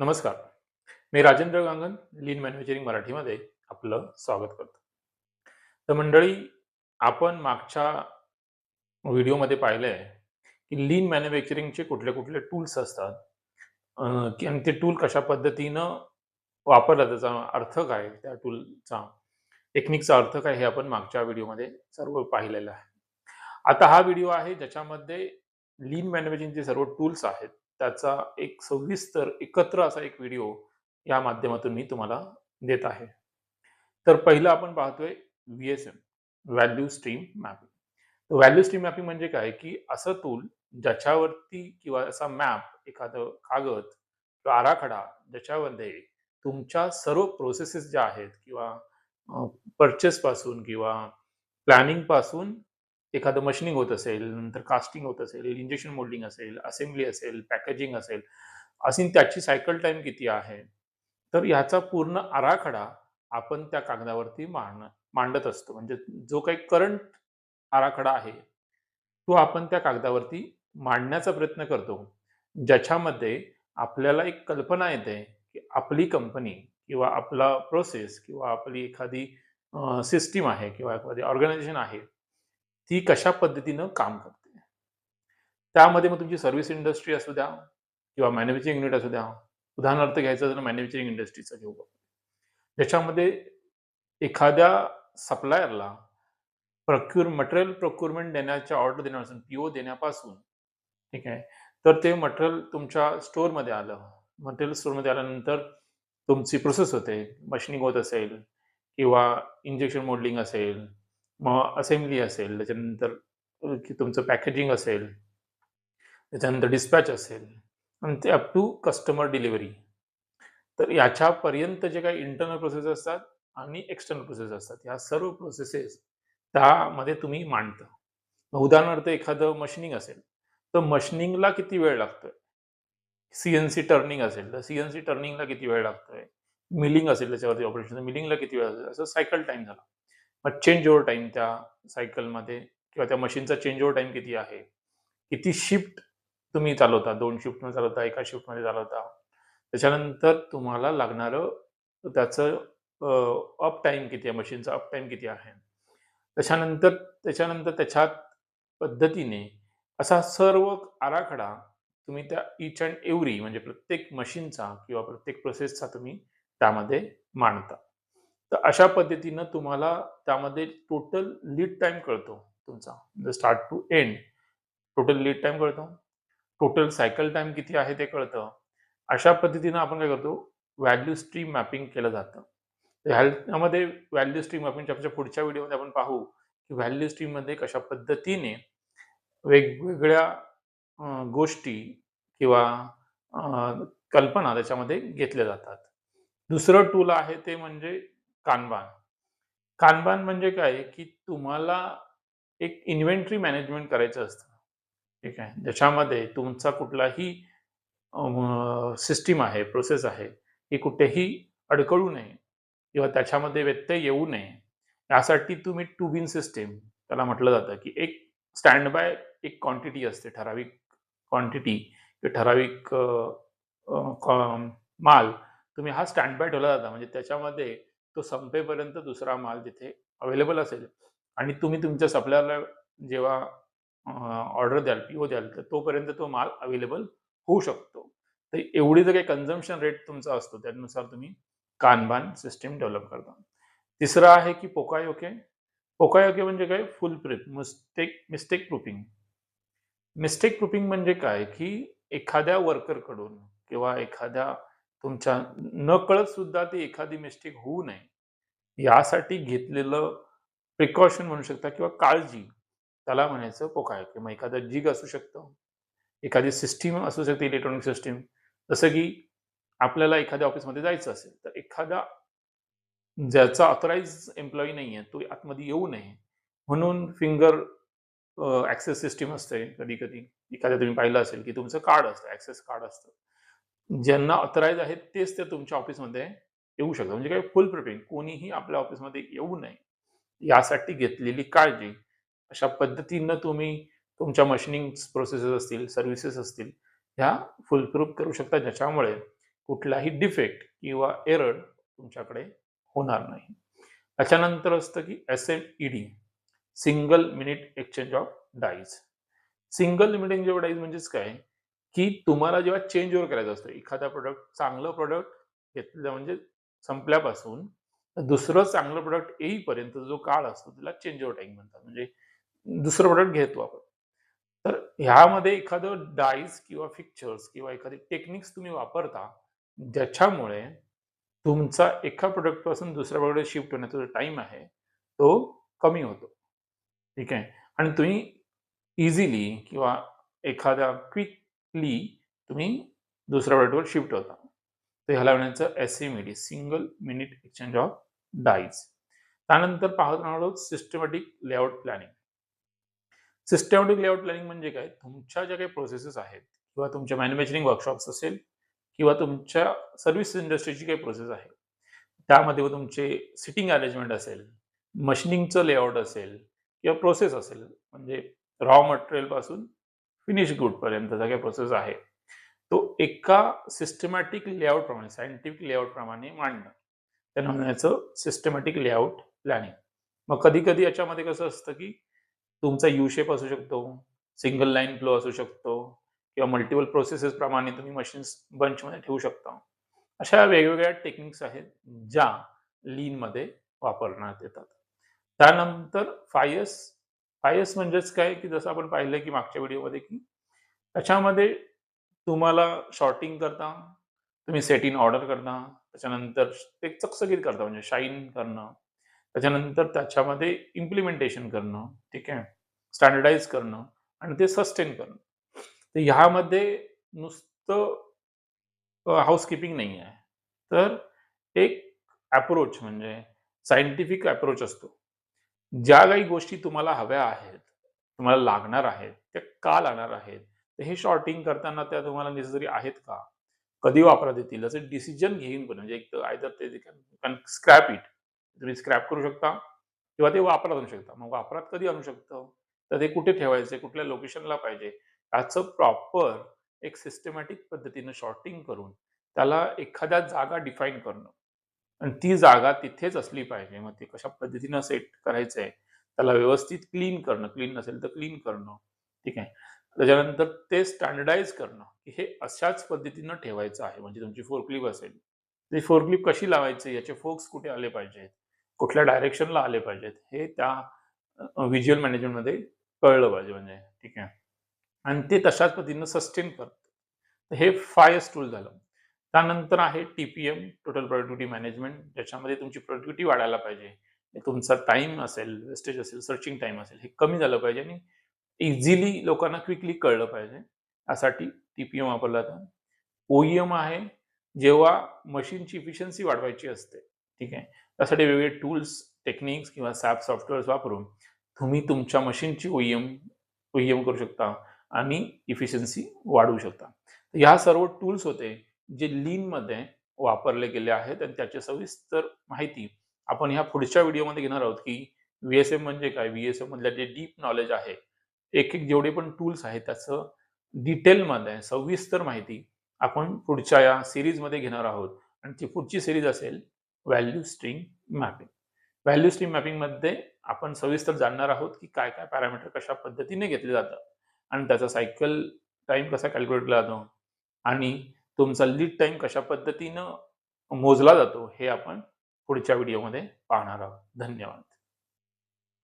नमस्कार. मी राजेंद्र गांगन लीन मॅन्युफॅक्चरिंग मराठीमध्ये आपलं स्वागत करतो. तर मंडळी, आपण मागच्या व्हिडिओमध्ये पाहिलंय, की लीन मॅन्युफॅक्चरिंगचे कुठले-कुठले टूल्स असतात की आणि ते टूल कशा पद्धतीनं वापरला त्याचा अर्थ काय, त्या टूलचा टेक्निकचा अर्थ काय हे आपण मागच्या व्हिडिओमध्ये सर्व पाहिलेलं आहे. आता हा व्हिडिओ आहे ज्याच्यामध्ये लीन मॅन्युफॅक्चरिंगचे सर्व टूल्स आहेत, त्याचा एक सविस्तर एकत्र असा एक व्हिडिओ या माध्यमातून मी तुम्हाला देत आहे. तर पहिलं आपण पाहतोय V S M value stream mapping. Value stream mapping म्हणजे काय, की असं टूल ज्याच्यावरती किंवा असा मॅप एखादं कागद किंवा आराखडा ज्याच्यामध्ये तुमच्या सर्व प्रोसेसेस ज्या आहेत किंवा पर्चेस पासून किंवा प्लॅनिंगपासून एखादं मशनिंग होत असेल, नंतर कास्टिंग होत असेल, इंजेक्शन मोल्डिंग असेल, असेंबली असेल, पॅकेजिंग असेल, असे त्याची सायकल टाईम किती आहे. तर ह्याचा पूर्ण आराखडा आपण त्या कागदावरती मांड मांडत असतो. म्हणजे जो काही करंट आराखडा आहे, तो आपण त्या कागदावरती मांडण्याचा प्रयत्न करतो. ज्याच्यामध्ये आपल्याला एक कल्पना येते, की आपली कंपनी किंवा आपला प्रोसेस किंवा आपली एखादी सिस्टीम आहे किंवा एखादी ऑर्गनायझेशन आहे, ती कशा पद्धतीनं काम करते. त्यामध्ये मग तुमची सर्व्हिस इंडस्ट्री असू द्या किंवा मॅन्युफॅक्चरिंग युनिट असू द्या. उदाहरणार्थ घ्यायचं तर मॅन्युफॅक्चरिंग इंडस्ट्रीचं घेऊ ज्याच्यामध्ये एखाद्या सप्लायरला प्रक्युर मटेरियल प्रोक्युरमेंट देण्याच्या ऑर्डर देण्यापासून, पी-ओ देण्यापासून, ठीक आहे. तर ते मटेरियल तुमच्या स्टोअरमध्ये आलं. मटेरियल स्टोअरमध्ये आल्यानंतर तुमची प्रोसेस होते. मशीनिंग होत असेल किंवा इंजेक्शन मोल्डिंग असेल, मग असेंब्ली असेल, त्याच्यानंतर की तुमचं पॅकेजिंग असेल, त्याच्यानंतर डिस्पॅच असेल आणि ते अप टू कस्टमर डिलिव्हरी. तर याच्यापर्यंत जे काही इंटरनल प्रोसेस असतात आणि एक्सटर्नल प्रोसेस असतात. ह्या सर्व प्रोसेसेस त्यामध्ये तुम्ही मांडता. उदाहरणार्थ एखादं मशीनिंग असेल, तर मशीनिंगला किती वेळ लागतोय? सी-एन-सी टर्निंग असेल, तर सी-एन-सी टर्निंगला किती वेळ लागतोय? मिलिंग असेल त्याच्यावरती ऑपरेशन, मिलिंगला किती वेळ असेल? असं सायकल टाइम झाला. मग चेंज ओव्हर टाईम त्या सायकलमध्ये किंवा त्या मशीनचा चेंज ओव्हर टाईम किती आहे? किती शिफ्ट तुम्ही चालवता? दोन शिफ्टमध्ये चालवता, एका शिफ्टमध्ये चालवता. त्याच्यानंतर तुम्हाला लागणारं त्याचं अप टाईम किती आहे? मशीनचा अप टाईम किती आहे? त्याच्यानंतर त्याच्यानंतर त्याच्यात पद्धतीने असा सर्व आराखडा तुम्ही त्या ईच अँड एव्हरी म्हणजे प्रत्येक मशीनचा किंवा प्रत्येक प्रोसेसचा तुम्ही त्यामध्ये मांडता. तर अशा पद्धतीनं तुम्हाला त्यामध्ये टोटल लीड टाईम कळतो तुमचा. Start to end total lead time कळतो. टोटल सायकल टाईम किती आहे ते कळतं. अशा पद्धतीनं आपण काय करतो, व्हॅल्यू स्ट्रीम मॅपिंग केलं जातं. ह्यामध्ये व्हॅल्यू स्ट्रीम मॅपिंगच्या पुढच्या व्हिडिओमध्ये आपण पाहू, की व्हॅल्यू स्ट्रीममध्ये कशा पद्धतीने वेगवेगळ्या गोष्टी किंवा कल्पना त्याच्यामध्ये घेतल्या जातात. दुसरं टूल आहे ते म्हणजे कानबान कानबान म्हणजे काय, की तुम्हाला एक इन्व्हेंटरी मॅनेजमेंट करायचं असतं. ठीक आहे. ज्याच्यामध्ये तुमचा कुठलाही सिस्टीम आहे, प्रोसेस आहे, की कुठेही अडकळू नये किंवा त्याच्यामध्ये व्यत्यय येऊ नये. यासाठी तुम्ही टू बिन सिस्टीम त्याला म्हटलं जातं, की एक स्टँड बाय एक क्वांटिटी असते, ठराविक क्वांटिटी ठराविक माल तुम्ही हा स्टँड बाय ठेवला जाता म्हणजे त्याच्यामध्ये तो संपेपर्यंत दुसरा माल तिथे अवेलेबल असेल आणि तुम्ही तुमच्या सप्लायरला जेव्हा ऑर्डर द्याल, पी-ओ द्याल, तर तोपर्यंत तो माल अवेलेबल होऊ शकतो. तर एवढी जर काही कन्झम्पशन रेट तुमचा असतो, त्यानुसार तुम्ही कानबान सिस्टीम डेव्हलप करता. तिसरं आहे, की पोकायोके. पोकायोके म्हणजे काय? Full proof mistake mistake proofing. Mistake proofing म्हणजे काय, की एखाद्या वर्करकडून किंवा एखाद्या तुमच्या नकळत सुद्धा ती एखादी मिस्टेक होऊ नये, यासाठी घेतलेलं प्रिकॉशन म्हणू शकता किंवा काळजी. त्याला म्हणायचं हो पोकाय किंवा एखादं जिग असू शकतं, एखादी सिस्टीम असू शकते इलेक्ट्रॉनिक सिस्टीम जसं की आपल्याला एखाद्या ऑफिसमध्ये जायचं असेल, तर एखादा ज्याचा ऑथराइज एम्प्लॉई नाही नाहीये, तो आतमध्ये येऊ नये. म्हणून फिंगर ॲक्सेस सिस्टीम असते कधी-कधी. एखाद्या तुम्ही पाहिलं असेल, की तुमचं कार्ड असतं, ॲक्सेस कार्ड असतं. ज्यांना ऑथराइज आहेत तेच ते तुमच्या ऑफिसमध्ये येऊ शकतात. म्हणजे काय फुल प्रूफिंग. कोणीही आपल्या ऑफिसमध्ये येऊ नये, यासाठी घेतलेली काळजी. अशा पद्धतीनं तुम्ही तुमच्या मशीनिंग प्रोसेसेस असतील, सर्व्हिसेस असतील, ह्या फुलप्रूफ करू शकता. ज्याच्यामुळे कुठलाही डिफेक्ट किंवा एरर तुमच्याकडे होणार नाही त्याच्यानंतर असतं की S M E D single minute exchange of dies single minute exchange of dies म्हणजेच काय की तुम्हाला जेव्हा चेंज ओव्हर करायचं असतं एखादा प्रोडक्ट चांगलं प्रोडक्ट घेतलं म्हणजे संपल्यापासून दुसरं चांगलं प्रोडक्ट येईपर्यंत जो काळ असतो त्याला चेंज ओव्हर टाईम म्हणतात. म्हणजे दुसरं प्रोडक्ट घेतो आपण. तर ह्यामध्ये एखादं डाईज किंवा फिक्चर्स किंवा एखादी टेक्निक्स तुम्ही वापरता ज्याच्यामुळे तुमचा एका प्रोडक्टपासून दुसऱ्या प्रोडक्ट शिफ्ट होण्याचा जो टाइम आहे तो कमी होतो. ठीक आहे? आणि तुम्ही इझिली किंवा एखाद्या ली तुम्ही दुसऱ्या प्रोडक्टवर शिफ्ट होता. तर ह्याला म्हणायचं S M D single minute exchange of dies त्यानंतर पाहत राहणार आहोत systematic layout planning systematic layout planning म्हणजे काय? तुमच्या ज्या काही प्रोसेसेस आहेत किंवा तुमच्या मॅन्युफॅक्चरिंग वर्कशॉप्स असेल किंवा तुमच्या सर्व्हिस इंडस्ट्रीची काही प्रोसेस आहे त्यामध्ये तुमचे सिटिंग अरेंजमेंट असेल मशिनिंगचं लेआउट असेल किंवा प्रोसेस असेल म्हणजे रॉ मटेरियलपासून फिनिश गुड पर्यंतचा काही प्रोसेस आहे तो एका सिस्टमॅटिक लेआउट प्रमाणे सायंटिफिक लेआउट प्रमाणे मांडणं. त्यांना म्हणायचं सिस्टमॅटिक लेआउट प्लॅनिंग मग कधी कधी याच्यामध्ये कसं असतं की तुमचा यू शेप असू शकतो सिंगल लाईन फ्लो असू शकतो किंवा मल्टिपल प्रोसेसेस प्रमाणे तुम्ही मशीन्स बंचमध्ये ठेवू शकता. अशा वेगवेगळ्या टेक्निक्स आहेत ज्या लीनमध्ये वापरण्यात येतात. त्यानंतर फायस फायस म्हणजेच काय की जसं आपण पाहिलं की मागच्या व्हिडिओमध्ये की त्याच्यामध्ये तुम्हाला शॉर्टिंग करता तुम्ही सेट इन ऑर्डर करता त्याच्यानंतर ते चकचकीत करता म्हणजे शाईन करणं त्याच्यानंतर त्याच्यामध्ये इम्प्लिमेंटेशन करणं ठीक आहे? स्टँडर्डाईज करणं आणि ते सस्टेन करणं. तर ह्यामध्ये नुसतं हाऊसकीपिंग नाही आहे तर एक अप्रोच म्हणजे सायंटिफिक अप्रोच असतो. ज्या काही गोष्टी तुम्हाला हव्या आहेत तुम्हाला लागणार आहेत त्या का लागणार आहेत? तर हे शॉर्टिंग करताना त्या तुम्हाला नेसेसरी आहेत का? कधी वापरात येतील? असं डिसिजन घेईन पण. म्हणजे एक आयदर ते स्क्रॅप इट तुम्ही स्क्रॅप करू शकता किंवा ते वापरात आणू शकता. मग वापरात कधी आणू शकतं? तर ते कुठे ठेवायचे? कुठल्या लोकेशनला पाहिजे? याचं प्रॉपर एक सिस्टमॅटिक पद्धतीनं शॉर्टिंग करून त्याला एखाद्या जागा डिफाईन करणं. आणि ती जागा तिथेच असली पाहिजे. मग ती कशा पद्धतीनं सेट करायचं आहे त्याला व्यवस्थित क्लीन करणं क्लीन नसेल तर क्लीन करणं. ठीक आहे? त्याच्यानंतर ते स्टँडर्डाईज करणं की हे अशाच पद्धतीनं ठेवायचं आहे. म्हणजे तुमची फोरक्लिप असेल ती फोरक्लिप कशी लावायची याचे फोक्स कुठे आले पाहिजेत? कुठल्या डायरेक्शनला आले पाहिजेत? हे त्या व्हिज्युअल मॅनेजमेंटमध्ये कळलं पाहिजे म्हणजे. ठीक आहे? आणि ते तशाच पद्धतीनं सस्टेन करतं हे फायस टूल झालं. त्यानंतर आहे T P M total productivity management ज्याच्यामध्ये तुमची प्रोडक्टिव्हिटी वाढायला पाहिजे. म्हणजे तुमचा टाइम असेल वेस्टेज असेल सर्चिंग टाइम असेल हे कमी झालं पाहिजे आणि इझिली लोकांना क्विकली कळलं पाहिजे. यासाठी टी पी एम वापरला जातं. ओईएम आहे जेव्हा मशीनची इफिशियन्सी वाढवायची असते. ठीक आहे? त्यासाठी वेगवेगळे टूल्स टेक्निक्स किंवा सॅप सॉफ्टवेअर्स वापरून तुम्ही तुमच्या मशीनची ओईएम ओईएम करू शकता आणि इफिशियन्सी वाढवू शकता. ह्या सर्व टूल्स होते. जे लीनमध्ये वापरले गेले आहेत आणि त्याची सविस्तर माहिती आपण ह्या पुढच्या व्हिडिओमध्ये घेणार आहोत की व्ही एस एम म्हणजे काय? व्ही एस एम मधल्या जे डीप नॉलेज आहे एक एक जेवढे पण टूल्स आहेत त्याचं डिटेलमध्ये सविस्तर माहिती आपण पुढच्या या सिरीजमध्ये घेणार आहोत. आणि ती पुढची सिरीज असेल value stream mapping value stream मॅपिंगमध्ये आपण सविस्तर जाणणार आहोत की काय काय पॅरामीटर कशा पद्धतीने घेतले जातं आणि त्याचा सायकल टाइम कसा कॅल्क्युलेट केला जातो? आणि तुमचा लीड टाइम कशा पद्धतीनं मोजला जातो हे आपण पुढच्या व्हिडिओमध्ये पाहणार आहोत. धन्यवाद.